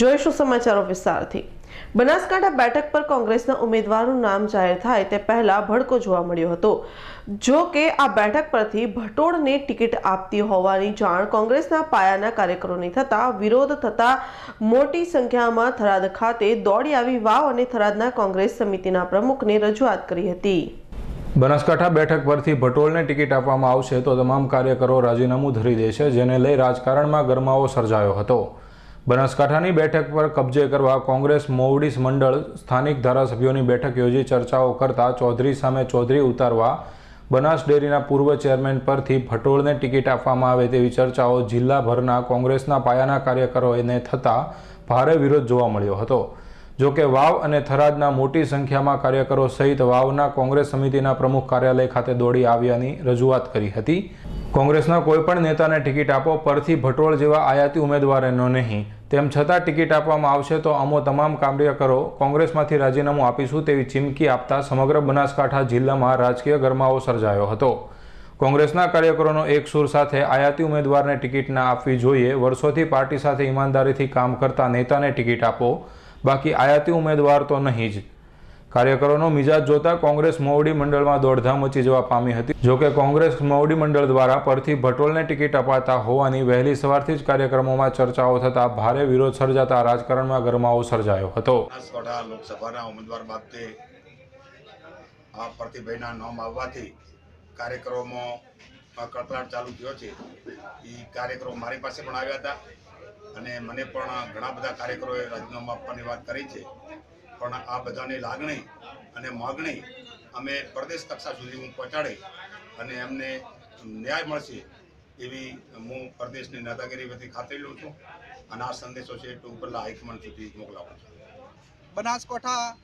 જોઈશું સમાચારો વિસ્તારથી. બનાસકાંઠા બેઠક પર કોંગ્રેસના ઉમેદવારનું નામ જાહેર થાય તે પહેલા ભડકો જોવા મળ્યો હતો. જો કે આ બેઠક પરથી ભટોળને ટિકિટ આપતી હોવાની જાણ કોંગ્રેસના પાયાના કાર્યકરોની થતા વિરોધ થતા મોટી સંખ્યામાં થરાદ ખાતે દોડી આવી વાવ અને થરાદના કોંગ્રેસ સમિતિના પ્રમુખને રજૂઆત કરી હતી. બનાસકાંઠા બેઠક પરથી ભટોળને ટિકિટ આપવામાં આવશે તો તમામ કાર્યકરો રાજીનામું ધરી દેશે, જેને લઈ રાજકારણમાં ગરમાવો સર્જાયો હતો. બનાસકાંઠાની બેઠક પર કબજે કરવા કોંગ્રેસ મોવડીસ મંડળ સ્થાનિક ધારાસભ્યોની બેઠક યોજી ચર્ચાઓ કરતા ચૌધરી સામે ચૌધરી ઉતારવા બનાસ ડેરીના પૂર્વ ચેરમેન પરથી ભટોળને ટિકિટ આપવામાં આવે તેવી ચર્ચાઓ જિલ્લાભરના કોંગ્રેસના પાયાના કાર્યકરોને થતા ભારે વિરોધ જોવા મળ્યો હતો. જો કે વાવ અને થરાદના મોટી સંખ્યામાં કાર્યકરો સહિત વાવના કોંગ્રેસ સમિતિના પ્રમુખ કાર્યાલય ખાતે દોડી આવ્યાની રજૂઆત કરી હતી. કોંગ્રેસના કોઈપણ નેતાને ટિકિટ આપો, પરથી ભટોળ જેવા આયાતી ઉમેદવારોનો નહીં. તેમ છતાં ટિકિટ આપવામાં આવશે તો અમો તમામ કાર્યકરો કોંગ્રેસમાંથી રાજીનામું આપીશું તેવી ચીમકી આપતા સમગ્ર બનાસકાંઠા જિલ્લામાં રાજકીય ગરમાવો સર્જાયો હતો. કોંગ્રેસના કાર્યકરોનો એક સુર સાથે આયાતી ઉમેદવારને ટિકિટ ના આપવી જોઈએ. વર્ષોથી પાર્ટી સાથે ઈમાનદારીથી કામ કરતા નેતાને ટિકિટ આપો. બાકી આયાતી ઉમેદવાર તો નહીં જ. કાર્યકરોનો મિજાજ જોતા કોંગ્રેસ મોવડી મંડળમાં દોડધામ મચી જવા પામી હતી. જોકે કોંગ્રેસ મોવડી મંડળ દ્વારા પરથી ભટોલને ટિકિટ અપાતા હોવાની વહેલી સવારથી જ કાર્યક્રમોમાં ચર્ચાઓ થતા ભારે વિરોધ સર્જાતા રાજકારણમાં ગરમાવો સર્જાયો હતો. લોકસભાના ઉમેદવાર બાબતે આ પ્રતિભાઈના નામ આવવાથી કાર્યક્રમો કળકળાટ ચાલુ થયો છે. એ કાર્યક્રમો મારી પાસે પણ આવ્યા હતા અને મને પણ ઘણા બધા કાર્યકરોએ રાજીનામું આપવાની વાત કરી છે. પણ આ બધાની લાગણી અને માગણી અમે પ્રદેશ કક્ષા સુધી હું પહોંચાડી અને એમને ન્યાય મળશે એવી હું પ્રદેશની નેતાગીરી વતી ખાતરી લઉં છું અને આ સંદેશો છે ટુ ઉપરલા હાઈકમાન્ડ સુધી મોકલાવું છું. બનાસકાંઠા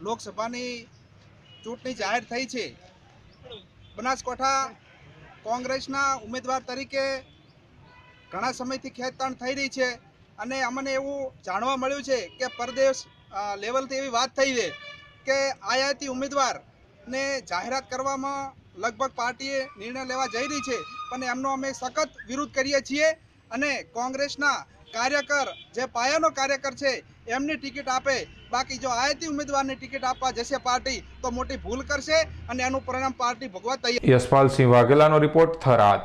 લોકસભાની ચૂંટણી જાહેર થઈ છે. બનાસકાંઠા કોંગ્રેસના ઉમેદવાર તરીકે ઘણા સમયથી ખેંચતાણ થઈ રહી છે અને અમને એવું જાણવા મળ્યું છે કે પરદેશ લેવલથી એવી વાત થઈ છે કે આયાતી ઉમેદવારને જાહેરાત કરવામાં લગભગ પાર્ટીએ નિર્ણય લેવા જઈ રહી છે, પણ એમનો અમે સખત વિરોધ કરીએ છીએ અને કોંગ્રેસના કાર્યકર, જે પાયાનો કાર્યકર છે, એમની ટિકિટ આપે. બાકી જો આયાતી ઉમેદવારની ટિકિટ આપવા જશે પાર્ટી, તો મોટી ભૂલ કરશે અને એનું પરિણામ પાર્ટી ભોગવા તૈયાર યશપાલસિંહ વાઘેલાનો રિપોર્ટ થરાદ.